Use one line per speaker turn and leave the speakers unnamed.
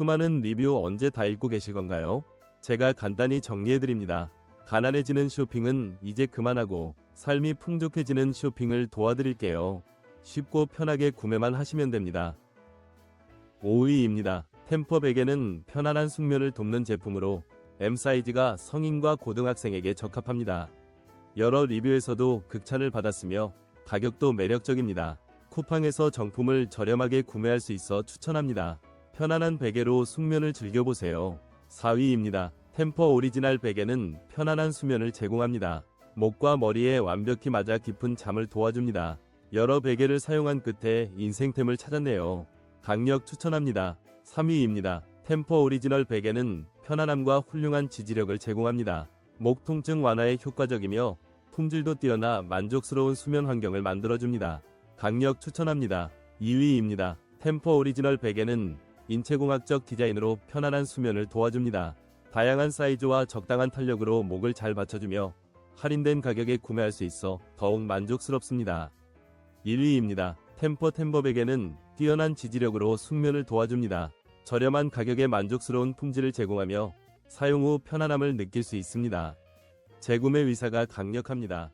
수많은 리뷰 언제 다 읽고 계실 건가요? 제가 간단히 정리해드립니다. 가난해지는 쇼핑은 이제 그만하고 삶이 풍족해지는 쇼핑을 도와드릴게요. 쉽고 편하게 구매만 하시면 됩니다. 5위입니다. 템퍼 베개는 편안한 숙면을 돕는 제품으로 M 사이즈가 성인과 고등학생에게 적합합니다. 여러 리뷰에서도 극찬을 받았으며 가격도 매력적입니다. 쿠팡에서 정품을 저렴하게 구매할 수 있어 추천합니다. 편안한 베개로 숙면을 즐겨보세요. 4위입니다. 템퍼 오리지널 베개는 편안한 수면을 제공합니다. 목과 머리에 완벽히 맞아 깊은 잠을 도와줍니다. 여러 베개를 사용한 끝에 인생템을 찾았네요. 강력 추천합니다. 3위입니다. 템퍼 오리지널 베개는 편안함과 훌륭한 지지력을 제공합니다. 목 통증 완화에 효과적이며 품질도 뛰어나 만족스러운 수면 환경을 만들어줍니다. 강력 추천합니다. 2위입니다. 템퍼 오리지널 베개는 인체공학적 디자인으로 편안한 수면을 도와줍니다. 다양한 사이즈와 적당한 탄력으로 목을 잘 받쳐주며 할인된 가격에 구매할 수 있어 더욱 만족스럽습니다. 1위입니다. 템퍼 템버 베개는 뛰어난 지지력으로 숙면을 도와줍니다. 저렴한 가격에 만족스러운 품질을 제공하며 사용 후 편안함을 느낄 수 있습니다. 재구매 의사가 강력합니다.